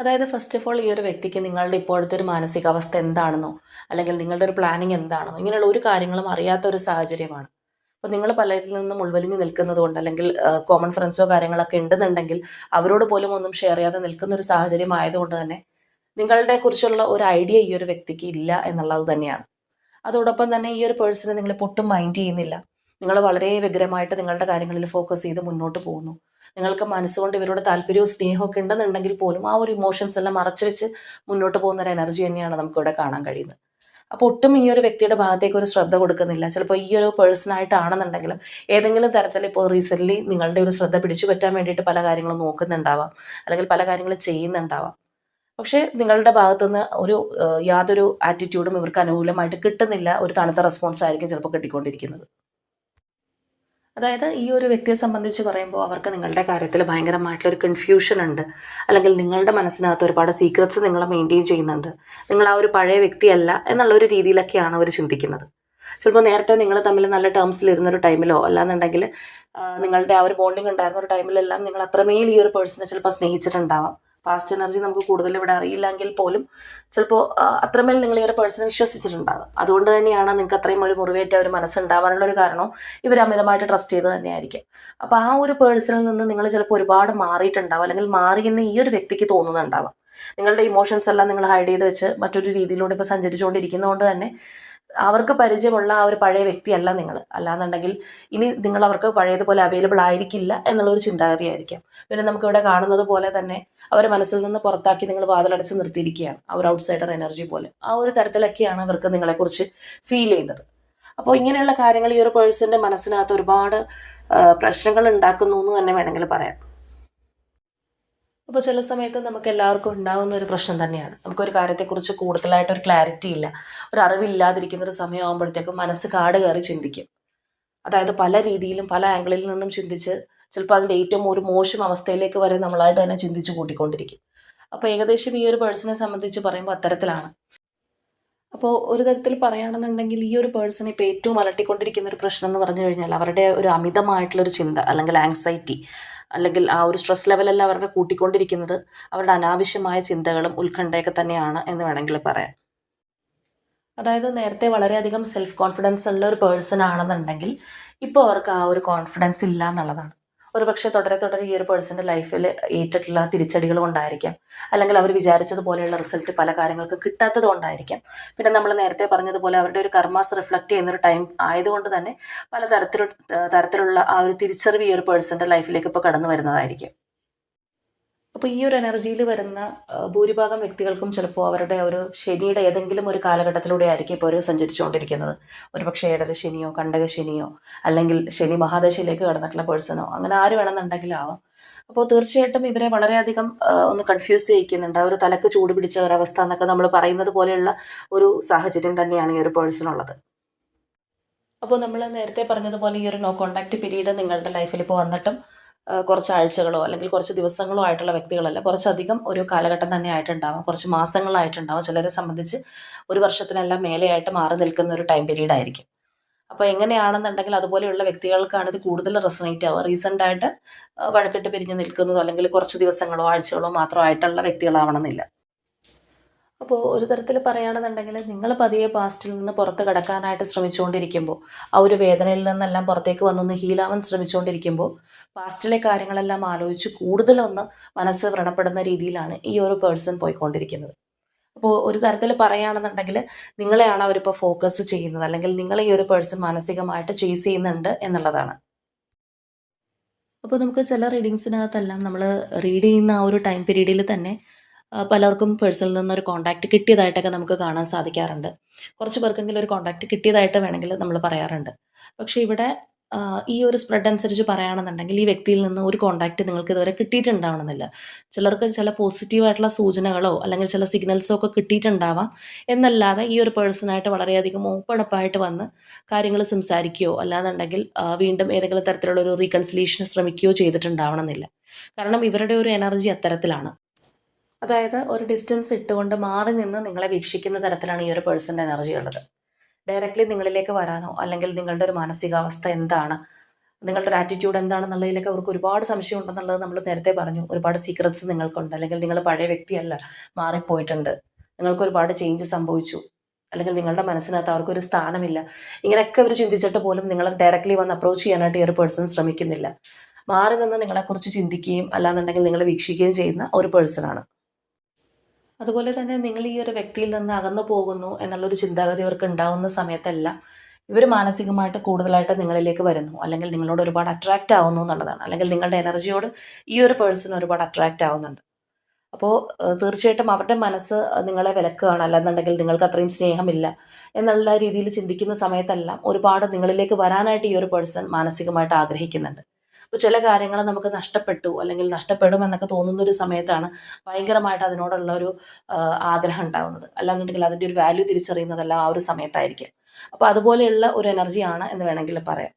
അതായത് ഫസ്റ്റ് ഓഫ് ഓൾ ഈ ഒരു വ്യക്തിക്ക് നിങ്ങളുടെ ഇപ്പോഴത്തെ ഒരു മാനസികാവസ്ഥ എന്താണെന്നോ അല്ലെങ്കിൽ നിങ്ങളുടെ ഒരു പ്ലാനിങ് എന്താണെന്നോ ഇങ്ങനെയുള്ള ഒരു കാര്യങ്ങളും അറിയാത്ത ഒരു സാഹചര്യമാണ്. അപ്പോൾ നിങ്ങൾ പലരിൽ നിന്നും ഉൾവലിഞ്ഞ് നിൽക്കുന്നത് കൊണ്ട് അല്ലെങ്കിൽ കോമൺ ഫ്രണ്ട്സോ കാര്യങ്ങളൊക്കെ ഉണ്ടെന്നുണ്ടെങ്കിൽ അവരോട് പോലും ഒന്നും ഷെയർ ചെയ്യാതെ നിൽക്കുന്ന ഒരു സാഹചര്യം ആയതുകൊണ്ട് തന്നെ നിങ്ങളുടെ കുറിച്ചുള്ള ഒരു ഐഡിയ ഈ ഒരു വ്യക്തിക്ക് ഇല്ല എന്നുള്ളത് തന്നെയാണ്. അതോടൊപ്പം തന്നെ ഈ ഒരു പേഴ്സണെ നിങ്ങൾ പൊട്ടും മൈൻഡ് ചെയ്യുന്നില്ല. നിങ്ങൾ വളരെ വ്യഗ്രമായിട്ട് നിങ്ങളുടെ കാര്യങ്ങളിൽ ഫോക്കസ് ചെയ്ത് മുന്നോട്ട് പോകുന്നു. നിങ്ങൾക്ക് മനസ്സുകൊണ്ട് ഇവരോട് താല്പര്യവും സ്നേഹവും ഒക്കെ ഉണ്ടെന്നുണ്ടെങ്കിൽ പോലും ആ ഒരു ഇമോഷൻസ് എല്ലാം മറച്ചു വെച്ച് മുന്നോട്ട് പോകുന്ന ഒരു എനർജി തന്നെയാണ് നമുക്കിവിടെ കാണാൻ കഴിയുന്നത്. അപ്പോൾ ഒട്ടും ഈ ഒരു വ്യക്തിയുടെ ഭാഗത്തേക്ക് ഒരു ശ്രദ്ധ കൊടുക്കുന്നില്ല. ചിലപ്പോൾ ഈ ഒരു പേഴ്സണായിട്ടാണെന്നുണ്ടെങ്കിലും ഏതെങ്കിലും തരത്തിൽ ഇപ്പോൾ റീസെന്റ്ലി നിങ്ങളുടെ ഒരു ശ്രദ്ധ പിടിച്ചു പറ്റാൻ വേണ്ടിയിട്ട് പല കാര്യങ്ങളും നോക്കുന്നുണ്ടാവാം. അല്ലെങ്കിൽ പല കാര്യങ്ങളും ചെയ്യുന്നുണ്ടാവാം. പക്ഷേ നിങ്ങളുടെ ഭാഗത്തുനിന്ന് ഒരു യാതൊരു ആറ്റിറ്റ്യൂഡും ഇവർക്ക് അനുകൂലമായിട്ട് കിട്ടുന്നില്ല. ഒരു തണുത്ത റെസ്പോൺസ് ആയിരിക്കും ചിലപ്പോൾ കിട്ടിക്കൊണ്ടിരിക്കുന്നത്. അതായത് ഈ ഒരു വ്യക്തിയെ സംബന്ധിച്ച് പറയുമ്പോൾ അവർക്ക് നിങ്ങളുടെ കാര്യത്തിൽ ഭയങ്കരമായിട്ടുള്ളൊരു കൺഫ്യൂഷൻ ഉണ്ട്. അല്ലെങ്കിൽ നിങ്ങളുടെ മനസ്സിനകത്ത് ഒരുപാട് സീക്രറ്റ്സ് നിങ്ങൾ മെയിന്റെയിൻ ചെയ്യുന്നുണ്ട്. നിങ്ങൾ ആ ഒരു പഴയ വ്യക്തിയല്ല എന്നുള്ള ഒരു രീതിയിലൊക്കെയാണ് അവർ ചിന്തിക്കുന്നത്. ചിലപ്പോൾ നേരത്തെ നിങ്ങൾ തമ്മിൽ നല്ല ടേംസിൽ ഇരുന്നൊരു ടൈമിലോ അല്ലാന്നുണ്ടെങ്കിൽ നിങ്ങളുടെ ആ ഒരു ബോണ്ടിങ് ഉണ്ടായിരുന്ന ഒരു ടൈമിലെല്ലാം നിങ്ങൾ അത്രമേൽ ഈ ഒരു പേഴ്സണെ ചിലപ്പോൾ സ്നേഹിച്ചിട്ടുണ്ടാവാം. പാസ്റ്റ് എനർജി നമുക്ക് കൂടുതൽ ഇവിടെ അറിയില്ലെങ്കിൽ പോലും ചിലപ്പോൾ അത്രമേൽ നിങ്ങൾ ഈ ഒരു പേഴ്സണെ വിശ്വസിച്ചിട്ടുണ്ടാകും. അതുകൊണ്ട് തന്നെയാണ് നിങ്ങൾക്ക് അത്രയും ഒരു മുറിവേറ്റ ഒരു മനസ്സുണ്ടാവാനുള്ള ഒരു കാരണം ഇവർ അമിതമായിട്ട് ട്രസ്റ്റ് ചെയ്ത് തന്നെയായിരിക്കും. അപ്പോൾ ആ ഒരു പേഴ്സണിൽ നിന്ന് നിങ്ങൾ ചിലപ്പോൾ ഒരുപാട് മാറിയിട്ടുണ്ടാവും അല്ലെങ്കിൽ മാറിയെന്ന് ഈ ഒരു വ്യക്തിക്ക് തോന്നുന്നുണ്ടാവാം. നിങ്ങളുടെ ഇമോഷൻസ് എല്ലാം നിങ്ങൾ ഹൈഡ് ചെയ്ത് വെച്ച് മറ്റൊരു രീതിയിലൂടെ ഇപ്പോൾ സഞ്ചരിച്ചുകൊണ്ടിരിക്കുന്നതുകൊണ്ട് തന്നെ അവർക്ക് പരിചയമുള്ള ആ ഒരു പഴയ വ്യക്തിയല്ല നിങ്ങൾ. അല്ലാന്നുണ്ടെങ്കിൽ ഇനി നിങ്ങൾ അവർക്ക് പഴയതുപോലെ അവൈലബിൾ ആയിരിക്കില്ല എന്നുള്ളൊരു ചിന്താഗതിയായിരിക്കാം. പിന്നെ നമുക്കിവിടെ കാണുന്നത് പോലെ തന്നെ അവരെ മനസ്സിൽ നിന്ന് പുറത്താക്കി നിങ്ങൾ വാതിലടച്ച് നിർത്തിയിരിക്കുകയാണ്. ആ ഒരു ഔട്ട്സൈഡർ എനർജി പോലെ. ആ ഒരു തരത്തിലൊക്കെയാണ് അവർക്ക് നിങ്ങളെക്കുറിച്ച് ഫീൽ ചെയ്യുന്നത്. അപ്പോൾ ഇങ്ങനെയുള്ള കാര്യങ്ങൾ ഈ ഒരു പേഴ്സന്റെ മനസ്സിനകത്ത് ഒരുപാട് പ്രശ്നങ്ങൾ ഉണ്ടാക്കുന്നു എന്ന് തന്നെ വേണമെങ്കിൽ പറയാം. അപ്പോൾ ചില സമയത്ത് നമുക്ക് എല്ലാവർക്കും ഉണ്ടാകുന്ന ഒരു പ്രശ്നം തന്നെയാണ്. നമുക്കൊരു കാര്യത്തെക്കുറിച്ച് കൂടുതലായിട്ട് ഒരു ക്ലാരിറ്റി ഇല്ല. ഒരു അറിവില്ലാതിരിക്കുന്ന ഒരു സമയമാകുമ്പോഴത്തേക്കും മനസ്സ് കാട് കയറി ചിന്തിക്കും. അതായത് പല രീതിയിലും പല ആംഗിളിൽ നിന്നും ചിന്തിച്ച് ചിലപ്പോൾ അതിന്റെ ഏറ്റവും ഒരു മോശം അവസ്ഥയിലേക്ക് വരെ നമ്മളായിട്ട് തന്നെ ചിന്തിച്ച് കൂട്ടിക്കൊണ്ടിരിക്കും. അപ്പോൾ ഏകദേശം ഈ ഒരു പേഴ്സണെ സംബന്ധിച്ച് പറയുമ്പോൾ അത്തരത്തിലാണ്. അപ്പോൾ ഒരു തരത്തിൽ പറയുകയാണെന്നുണ്ടെങ്കിൽ ഈ ഒരു പേഴ്സൺ ഇപ്പോൾ ഏറ്റവും അലട്ടിക്കൊണ്ടിരിക്കുന്ന ഒരു പ്രശ്നം എന്ന് പറഞ്ഞു കഴിഞ്ഞാൽ അവരുടെ ഒരു അമിതമായിട്ടുള്ളൊരു ചിന്ത അല്ലെങ്കിൽ ആങ്സൈറ്റി അല്ലെങ്കിൽ ആ ഒരു സ്ട്രെസ് ലെവലല്ല അവരുടെ കൂട്ടിക്കൊണ്ടിരിക്കുന്നത്. അവരുടെ അനാവശ്യമായ ചിന്തകളും ഉത്കണ്ഠയൊക്കെ തന്നെയാണ് എന്ന് വേണമെങ്കിൽ പറയാം. അതായത് നേരത്തെ വളരെയധികം സെൽഫ് കോൺഫിഡൻസ് ഉള്ള ഒരു പേഴ്സൺ ആണെന്നുണ്ടെങ്കിൽ ഇപ്പോൾ അവർക്ക് ആ ഒരു കോൺഫിഡൻസ് ഇല്ല എന്നുള്ളതാണ്. ഒരു പക്ഷേ തുടരെ തുടരെ ഈ ഒരു പേഴ്സന്റെ ലൈഫിൽ ഏറ്റിട്ടുള്ള തിരിച്ചടികൾ കൊണ്ടായിരിക്കാം അല്ലെങ്കിൽ അവർ വിചാരിച്ചതുപോലെയുള്ള റിസൾട്ട് പല കാര്യങ്ങൾക്കും കിട്ടാത്തത് കൊണ്ടായിരിക്കാം പിന്നെ നമ്മൾ നേരത്തെ പറഞ്ഞതുപോലെ അവരുടെ ഒരു കർമാസ് റിഫ്ലക്റ്റ് ചെയ്യുന്ന ഒരു ടൈം ആയതുകൊണ്ട് തന്നെ പല തരത്തിലുള്ള തരത്തിലുള്ള ആ ഒരു തിരിച്ചറിവ് ഈ ഒരു പേഴ്സന്റെ ലൈഫിലേക്ക് ഇപ്പോൾ കടന്നു വരുന്നതായിരിക്കും. അപ്പോൾ ഈ ഒരു എനർജിയിൽ വരുന്ന ഭൂരിഭാഗം വ്യക്തികൾക്കും ചിലപ്പോൾ അവരുടെ ഒരു ശനിയുടെ ഏതെങ്കിലും ഒരു കാലഘട്ടത്തിലൂടെ ആയിരിക്കും ഇപ്പോൾ അവർ സഞ്ചരിച്ചുകൊണ്ടിരിക്കുന്നത്. ഒരു പക്ഷേ ഏഴര ശനിയോ കണ്ടക ശനിയോ അല്ലെങ്കിൽ ശനി മഹാദശയിലേക്ക് കടന്നിട്ടുള്ള പേഴ്സണോ അങ്ങനെ ആര് വേണമെന്നുണ്ടെങ്കിലാവാം അപ്പോൾ തീർച്ചയായിട്ടും ഇവരെ വളരെയധികം ഒന്ന് കൺഫ്യൂസ് ചെയ്യിക്കുന്നുണ്ട്. ഒരു തലക്ക് ചൂട് പിടിച്ച ഒരവസ്ഥ എന്നൊക്കെ നമ്മൾ പറയുന്നത് പോലെയുള്ള ഒരു സാഹചര്യം തന്നെയാണ് ഈ ഒരു പേഴ്സണുള്ളത്. അപ്പോൾ നമ്മൾ നേരത്തെ പറഞ്ഞതുപോലെ ഈ ഒരു നോ കോണ്ടാക്ട് പീരീഡ് നിങ്ങളുടെ ലൈഫിൽ ഇപ്പോൾ വന്നിട്ടും കുറച്ച് ആഴ്ചകളോ അല്ലെങ്കിൽ കുറച്ച് ദിവസങ്ങളോ ആയിട്ടുള്ള വ്യക്തികളല്ല. കുറച്ചധികം ഒരു കാലഘട്ടം തന്നെ ആയിട്ടുണ്ടാവാം. കുറച്ച് മാസങ്ങളായിട്ടുണ്ടാവും. ചിലരെ സംബന്ധിച്ച് ഒരു വർഷത്തിനെല്ലാം മേലെയായിട്ട് മാറി നിൽക്കുന്ന ഒരു ടൈം പീരീഡ് ആയിരിക്കും. അപ്പോൾ എങ്ങനെയാണെന്നുണ്ടെങ്കിൽ അതുപോലെയുള്ള വ്യക്തികൾക്കാണ് ഇത് കൂടുതൽ റെസനേറ്റ് ആവുക. റീസെന്റ് ആയിട്ട് വഴക്കിട്ട് പിരിഞ്ഞ് നിൽക്കുന്നതോ അല്ലെങ്കിൽ കുറച്ച് ദിവസങ്ങളോ ആഴ്ചകളോ മാത്രമായിട്ടുള്ള വ്യക്തികളാവണമെന്നില്ല. അപ്പോൾ ഒരു തരത്തിൽ പറയുകയാണെന്നുണ്ടെങ്കിൽ നിങ്ങൾ പതിയെ പാസ്റ്റിൽ നിന്ന് പുറത്ത് കടക്കാനായിട്ട് ശ്രമിച്ചുകൊണ്ടിരിക്കുമ്പോൾ ആ ഒരു വേദനയിൽ നിന്നെല്ലാം പുറത്തേക്ക് വന്നൊന്ന് ഹീലാവാൻ ശ്രമിച്ചുകൊണ്ടിരിക്കുമ്പോൾ പാസ്റ്റിലെ കാര്യങ്ങളെല്ലാം ആലോചിച്ച് കൂടുതലൊന്ന് മനസ്സ് വ്രണപ്പെടുന്ന രീതിയിലാണ് ഈ ഒരു പേഴ്സൺ പോയിക്കൊണ്ടിരിക്കുന്നത്. അപ്പോൾ ഒരു തരത്തിൽ പറയുകയാണെന്നുണ്ടെങ്കിൽ നിങ്ങളെയാണ് അവരിപ്പോൾ ഫോക്കസ് ചെയ്യുന്നത് അല്ലെങ്കിൽ നിങ്ങളെ ഈ ഒരു പേഴ്സൺ മാനസികമായിട്ട് ചേസ് ചെയ്യുന്നുണ്ട് എന്നുള്ളതാണ്. അപ്പോൾ നമുക്ക് ചില റീഡിങ്സിനകത്തെല്ലാം നമ്മൾ റീഡ് ചെയ്യുന്ന ആ ഒരു ടൈം പീരീഡിൽ തന്നെ പലർക്കും പേഴ്സണിൽ നിന്നൊരു കോൺടാക്റ്റ് കിട്ടിയതായിട്ടൊക്കെ നമുക്ക് കാണാൻ സാധിക്കാറുണ്ട്. കുറച്ച് പേർക്കെങ്കിലും ഒരു കോൺടാക്റ്റ് കിട്ടിയതായിട്ട് വേണമെങ്കിൽ നമ്മൾ പറയാറുണ്ട്. പക്ഷേ ഇവിടെ ഈ ഒരു സ്പ്രെഡ് അനുസരിച്ച് പറയുകയാണെന്നുണ്ടെങ്കിൽ ഈ വ്യക്തിയിൽ നിന്ന് ഒരു കോൺടാക്റ്റ് നിങ്ങൾക്ക് ഇതുവരെ കിട്ടിയിട്ടുണ്ടാവണമെന്നില്ല. ചിലർക്ക് ചില പോസിറ്റീവായിട്ടുള്ള സൂചനകളോ അല്ലെങ്കിൽ ചില സിഗ്നൽസോ ഒക്കെ കിട്ടിയിട്ടുണ്ടാവാം. എന്നല്ലാതെ ഈ ഒരു പേഴ്സണായിട്ട് വളരെയധികം ഓപ്പണപ്പായിട്ട് വന്ന് കാര്യങ്ങൾ സംസാരിക്കുകയോ അല്ലാന്നുണ്ടെങ്കിൽ വീണ്ടും ഏതെങ്കിലും തരത്തിലുള്ള ഒരു റീകൺസിലേഷന് ശ്രമിക്കുകയോ ചെയ്തിട്ടുണ്ടാവണമെന്നില്ല. കാരണം ഇവരുടെ ഒരു എനർജി അത്തരത്തിലാണ്. അതായത് ഒരു ഡിസ്റ്റൻസ് ഇട്ടുകൊണ്ട് മാറി നിന്ന് നിങ്ങളെ വീക്ഷിക്കുന്ന തരത്തിലാണ് ഈ ഒരു പേഴ്സന്റെ എനർജി ഉള്ളത്. ഡയറക്റ്റ്ലി നിങ്ങളിലേക്ക് വരാനോ അല്ലെങ്കിൽ നിങ്ങളുടെ ഒരു മാനസികാവസ്ഥ എന്താണ് നിങ്ങളുടെ ഒരു ആറ്റിറ്റ്യൂഡ് എന്താണെന്നുള്ളതിലൊക്കെ അവർക്ക് ഒരുപാട് സംശയം ഉണ്ടെന്നുള്ളത് നമ്മൾ നേരത്തെ പറഞ്ഞു. ഒരുപാട് സീക്രറ്റ്സ് നിങ്ങൾക്കുണ്ട്. അല്ലെങ്കിൽ നിങ്ങൾ പഴയ വ്യക്തിയല്ല മാറിപ്പോയിട്ടുണ്ട്. നിങ്ങൾക്ക് ഒരുപാട് ചേഞ്ച് സംഭവിച്ചു. അല്ലെങ്കിൽ നിങ്ങളുടെ മനസ്സിനകത്ത് അവർക്കൊരു സ്ഥാനമില്ല. ഇങ്ങനെയൊക്കെ അവർ ചിന്തിച്ചിട്ട് പോലും നിങ്ങളെ ഡയറക്റ്റ്ലി വന്ന് അപ്രോച്ച് ചെയ്യാനായിട്ട് ഈ ഒരു പേഴ്സൺ ശ്രമിക്കുന്നില്ല. മാറി നിന്ന് നിങ്ങളെക്കുറിച്ച് ചിന്തിക്കുകയും അല്ലാന്നുണ്ടെങ്കിൽ നിങ്ങളെ വീക്ഷിക്കുകയും ചെയ്യുന്ന ഒരു പേഴ്സണാണ് അതുപോലെ തന്നെ നിങ്ങൾ ഈ ഒരു വ്യക്തിയിൽ നിന്ന് അകന്നു പോകുന്നു എന്നുള്ളൊരു ചിന്താഗതി അവർക്ക് ഉണ്ടാവുന്ന സമയത്തല്ല. ഇവർ മാനസികമായിട്ട് കൂടുതലായിട്ട് നിങ്ങളിലേക്ക് വരുന്നു. അല്ലെങ്കിൽ നിങ്ങളോട് ഒരുപാട് അട്രാക്റ്റ് ആവുന്നു എന്നുള്ളതാണ്. അല്ലെങ്കിൽ നിങ്ങളുടെ എനർജിയോട് ഈ ഒരു പേഴ്സൺ ഒരുപാട് അട്രാക്റ്റ് ആവുന്നുണ്ട്. അപ്പോൾ തീർച്ചയായിട്ടും അവരുടെ മനസ്സ് നിങ്ങളെ വിലക്കുകയാണ്. അല്ലെന്നുണ്ടെങ്കിൽ നിങ്ങൾക്ക് അത്രയും സ്നേഹമില്ല എന്നുള്ള രീതിയിൽ ചിന്തിക്കുന്ന സമയത്തെല്ലാം ഒരുപാട് നിങ്ങളിലേക്ക് വരാനായിട്ട് ഈ ഒരു പേഴ്സൺ മാനസികമായിട്ട് ആഗ്രഹിക്കുന്നുണ്ട്. അപ്പോൾ ചില കാര്യങ്ങൾ നമുക്ക് നഷ്ടപ്പെട്ടു അല്ലെങ്കിൽ നഷ്ടപ്പെടുമെന്നൊക്കെ തോന്നുന്ന ഒരു സമയത്താണ് ഭയങ്കരമായിട്ട് അതിനോടുള്ള ഒരു ആഗ്രഹം ഉണ്ടാകുന്നത് അല്ലാന്നുണ്ടെങ്കിൽ അതിന്റെ ഒരു വാല്യൂ തിരിച്ചറിയുന്നതല്ല ആ ഒരു സമയത്തായിരിക്കും. അപ്പോൾ അതുപോലെയുള്ള ഒരു എനർജിയാണ് എന്ന് വേണമെങ്കിൽ പറയാം.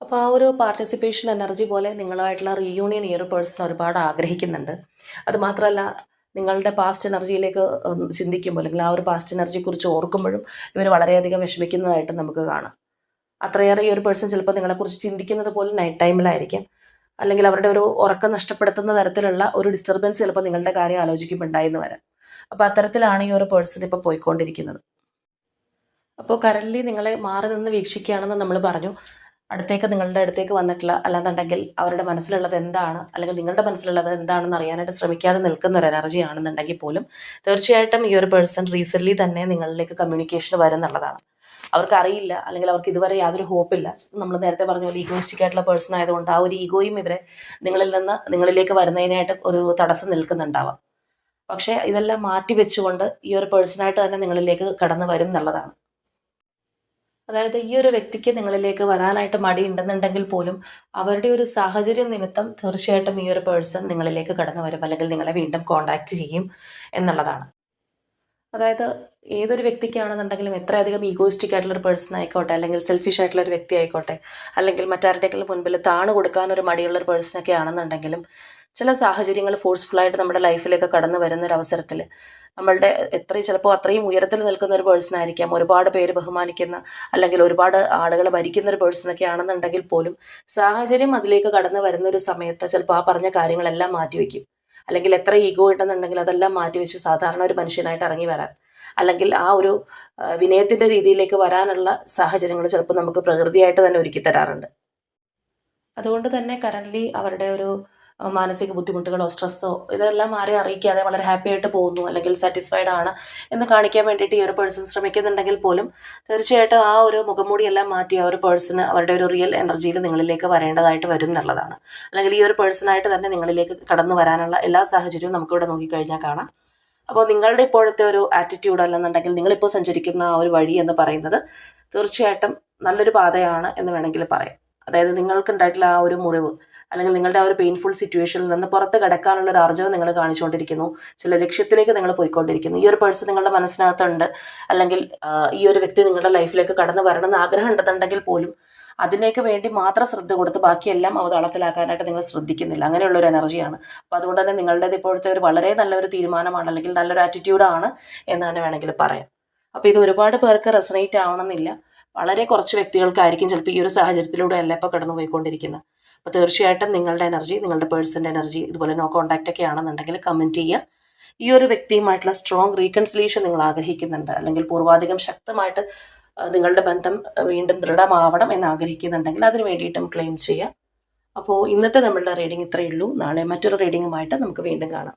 അപ്പോൾ ആ ഒരു പാർട്ടിസിപ്പേഷൻ എനർജി പോലെ നിങ്ങളുമായിട്ടുള്ള റീയൂണിയൻ ഈ ഒരു പേഴ്സൺ ഒരുപാട് ആഗ്രഹിക്കുന്നുണ്ട്. അതുമാത്രമല്ല നിങ്ങളുടെ പാസ്റ്റ് എനർജിയിലേക്ക് ചിന്തിക്കുമ്പോൾ അല്ലെങ്കിൽ ആ ഒരു പാസ്റ്റ് എനർജിയെക്കുറിച്ച് ഓർക്കുമ്പോഴും ഇവർ വളരെയധികം വിഷമിക്കുന്നതായിട്ട് നമുക്ക് കാണാം. അത്രയേറെ ഈ ഒരു പേഴ്സൺ ചിലപ്പോൾ നിങ്ങളെക്കുറിച്ച് ചിന്തിക്കുന്നത് പോലും നൈറ്റ് ടൈമിലായിരിക്കും അല്ലെങ്കിൽ അവരുടെ ഒരു ഉറക്കം നഷ്ടപ്പെടുത്തുന്ന തരത്തിലുള്ള ഒരു ഡിസ്റ്റർബൻസ് ചിലപ്പോൾ നിങ്ങളുടെ കാര്യം ആലോചിക്കുമ്പോൾ ഉണ്ടായെന്ന് വരാം. അപ്പോൾ അത്തരത്തിലാണ് ഈ ഒരു പേഴ്സൺ ഇപ്പോൾ പോയിക്കൊണ്ടിരിക്കുന്നത്. അപ്പോൾ കറൻലി നിങ്ങളെ മാറി നിന്ന് വീക്ഷിക്കുകയാണെന്ന് നമ്മൾ പറഞ്ഞു. അടുത്തേക്ക് നിങ്ങളുടെ അടുത്തേക്ക് വന്നിട്ടില്ല അല്ലാന്നുണ്ടെങ്കിൽ അവരുടെ മനസ്സിലുള്ളത് എന്താണ്? അല്ലെങ്കിൽ നിങ്ങളുടെ മനസ്സിലുള്ളത് എന്താണെന്ന് അറിയാനായിട്ട് ശ്രമിക്കാതെ നിൽക്കുന്ന ഒരു എനർജി ആണെന്നുണ്ടെങ്കിൽ പോലും തീർച്ചയായിട്ടും ഈ ഒരു പേഴ്സൺ റീസെന്റ്ലി തന്നെ നിങ്ങളിലേക്ക് കമ്മ്യൂണിക്കേഷൻ വരുന്നുള്ളതാണ് അവർക്ക് അറിയില്ല അല്ലെങ്കിൽ അവർക്ക് ഇതുവരെ യാതൊരു ഹോപ്പില്ല നമ്മൾ നേരത്തെ പറഞ്ഞ പോലെ ഈഗോയിസ്റ്റിക് ആയിട്ടുള്ള പേഴ്സൺ ആയതുകൊണ്ട് ആ ഒരു ഈഗോയും ഇവരെ നിങ്ങളിൽ നിന്ന് നിങ്ങളിലേക്ക് വരുന്നതിനായിട്ട് ഒരു തടസ്സം നിൽക്കുന്നുണ്ടാവാം. പക്ഷേ ഇതെല്ലാം മാറ്റി വെച്ചുകൊണ്ട് ഈ ഒരു പേഴ്സണായിട്ട് തന്നെ നിങ്ങളിലേക്ക് കടന്നു വരും എന്നുള്ളതാണ്. അതായത് ഈ ഒരു വ്യക്തിക്ക് നിങ്ങളിലേക്ക് വരാനായിട്ട് മടി ഉണ്ടെന്നുണ്ടെങ്കിൽ പോലും അവരുടെ ഒരു സാഹചര്യം നിമിത്തം തീർച്ചയായിട്ടും ഈ ഒരു പേഴ്സൺ നിങ്ങളിലേക്ക് കടന്നു വരും. അല്ലെങ്കിൽ നിങ്ങളെ വീണ്ടും കോണ്ടാക്ട് ചെയ്യും എന്നുള്ളതാണ്. അതായത് ഏതൊരു വ്യക്തിക്കാണെന്നുണ്ടെങ്കിലും എത്രയധികം ഈഗോയിസ്റ്റിക് ആയിട്ടുള്ള ഒരു പേഴ്സൺ ആയിക്കോട്ടെ അല്ലെങ്കിൽ സെൽഫിഷ് ആയിട്ടുള്ള ഒരു വ്യക്തി ആയിക്കോട്ടെ അല്ലെങ്കിൽ മറ്റാരുടെയെങ്കിലും മുൻപിൽ താണു കൊടുക്കാൻ ഒരു മടിയുള്ള ഒരു പേഴ്സൺ ഒക്കെ ആണെന്നുണ്ടെങ്കിലും ചില സാഹചര്യങ്ങൾ ഫോഴ്സ്ഫുള്ളായിട്ട് നമ്മുടെ ലൈഫിലേക്ക് കടന്നു വരുന്ന ഒരു അവസരത്തിൽ നമ്മളുടെ എത്രയും ചിലപ്പോൾ അത്രയും ഉയരത്തിൽ നിൽക്കുന്ന ഒരു പേഴ്സൺ ആയിരിക്കാം. ഒരുപാട് പേര് ബഹുമാനിക്കുന്ന അല്ലെങ്കിൽ ഒരുപാട് ആളുകളെ ഭരിക്കുന്ന ഒരു പേഴ്സണൊക്കെ ആണെന്നുണ്ടെങ്കിൽ പോലും സാഹചര്യം അതിലേക്ക് കടന്നു വരുന്ന ഒരു സമയത്ത് ചിലപ്പോൾ ആ പറഞ്ഞ കാര്യങ്ങളെല്ലാം മാറ്റിവെക്കും. അല്ലെങ്കിൽ എത്ര ഈഗോ ഉണ്ടെന്നുണ്ടെങ്കിൽ അതെല്ലാം മാറ്റിവെച്ച് സാധാരണ ഒരു മനുഷ്യനായിട്ട് ഇറങ്ങി വരാൻ. അല്ലെങ്കിൽ ആ ഒരു വിനയത്തിന്റെ രീതിയിലേക്ക് വരാനുള്ള സാഹചര്യങ്ങൾ ചിലപ്പോൾ നമുക്ക് പ്രകൃതിയായിട്ട് തന്നെ ഒരുക്കി തരാറുണ്ട്. അതുകൊണ്ട് തന്നെ കറന്റ്ലി അവരുടെ ഒരു മാനസിക ബുദ്ധിമുട്ടുകളോ സ്ട്രെസ്സോ ഇതെല്ലാം മാറി അറിയിക്കാതെ വളരെ ഹാപ്പി ആയിട്ട് പോകുന്നു അല്ലെങ്കിൽ സാറ്റിസ്ഫൈഡ് ആണ് എന്ന് കാണിക്കാൻ വേണ്ടിയിട്ട് ഈ ഒരു പേഴ്സൺ ശ്രമിക്കുന്നുണ്ടെങ്കിൽ പോലും തീർച്ചയായിട്ടും ആ ഒരു മുഖംമൂടിയെല്ലാം മാറ്റി ആ ഒരു പേഴ്സണ് അവരുടെ ഒരു റിയൽ എനർജിയിൽ നിങ്ങളിലേക്ക് വരേണ്ടതായിട്ട് വരും എന്നുള്ളതാണ്. അല്ലെങ്കിൽ ഈ ഒരു പേഴ്സണായിട്ട് തന്നെ നിങ്ങളിലേക്ക് കടന്നു വരാനുള്ള എല്ലാ സാഹചര്യവും നമുക്കിവിടെ നോക്കിക്കഴിഞ്ഞാൽ കാണാം. അപ്പോൾ നിങ്ങളുടെ ഇപ്പോഴത്തെ ഒരു ആറ്റിറ്റ്യൂഡ് അല്ലെന്നുണ്ടെങ്കിൽ നിങ്ങളിപ്പോൾ സഞ്ചരിക്കുന്ന ആ ഒരു വഴി എന്ന് പറയുന്നത് തീർച്ചയായിട്ടും നല്ലൊരു പാതയാണ് എന്ന് വേണമെങ്കിൽ പറയാം. അതായത് നിങ്ങൾക്കുണ്ടായിട്ടുള്ള ആ ഒരു മുറിവ് അല്ലെങ്കിൽ നിങ്ങളുടെ ആ ഒരു പെയിൻഫുൾ സിറ്റുവേഷനിൽ നിന്ന് പുറത്ത് കിടക്കാനുള്ള ഒരു ആർജവം നിങ്ങൾ കാണിച്ചുകൊണ്ടിരിക്കുന്നു. ചില ലക്ഷ്യത്തിലേക്ക് നിങ്ങൾ പോയിക്കൊണ്ടിരിക്കുന്നു. ഈ ഒരു പേഴ്സൺ നിങ്ങളുടെ മനസ്സിനകത്തുണ്ട്. അല്ലെങ്കിൽ ഈ ഒരു വ്യക്തി നിങ്ങളുടെ ലൈഫിലേക്ക് കടന്നു വരണം എന്ന് ആഗ്രഹം ഉണ്ടെന്നുണ്ടെങ്കിൽ പോലും അതിലേക്ക് വേണ്ടി മാത്രം ശ്രദ്ധ കൊടുത്ത് ബാക്കിയെല്ലാം അവതാളത്തിലാക്കാനായിട്ട് നിങ്ങൾ ശ്രദ്ധിക്കുന്നില്ല. അങ്ങനെയുള്ള ഒരു എനർജിയാണ് അപ്പോൾ അതുകൊണ്ട് തന്നെ നിങ്ങളുടേത് ഇപ്പോഴത്തെ ഒരു വളരെ നല്ലൊരു തീരുമാനമാണ്. അല്ലെങ്കിൽ നല്ലൊരു ആറ്റിറ്റ്യൂഡാണ് എന്ന് തന്നെ വേണമെങ്കിൽ പറയാം. അപ്പോൾ ഇത് ഒരുപാട് പേർക്ക് റെസനേറ്റ് ആവണമെന്നില്ല. വളരെ കുറച്ച് വ്യക്തികൾക്കായിരിക്കും ചിലപ്പോൾ ഈ ഒരു സാഹചര്യത്തിലൂടെ അല്ല ഇപ്പോൾ കടന്നു പോയിക്കൊണ്ടിരിക്കുന്നത് അപ്പോൾ തീർച്ചയായിട്ടും നിങ്ങളുടെ എനർജി നിങ്ങളുടെ പേഴ്സന്റെ എനർജി ഇതുപോലെ നോ കോൺടാക്റ്റ് ഒക്കെ ആണെന്നുണ്ടെങ്കിൽ കമന്റ് ചെയ്യുക. ഈ ഒരു വ്യക്തിയുമായിട്ടുള്ള സ്ട്രോങ് റീകൺസിലേഷൻ നിങ്ങൾ ആഗ്രഹിക്കുന്നുണ്ട്. അല്ലെങ്കിൽ പൂർവാധികം ശക്തമായിട്ട് നിങ്ങളുടെ ബന്ധം വീണ്ടും ദൃഢമാവണം എന്ന് ആഗ്രഹിക്കുന്നുണ്ടെങ്കിൽ അതിന് വേണ്ടിയിട്ടും ക്ലെയിം ചെയ്യാം അപ്പോൾ ഇന്നത്തെ നമ്മളുടെ റീഡിംഗ് ഇത്രയേ ഉള്ളൂ. നാളെ മറ്റൊരു റീഡിങ്ങുമായിട്ട് നമുക്ക് വീണ്ടും കാണാം.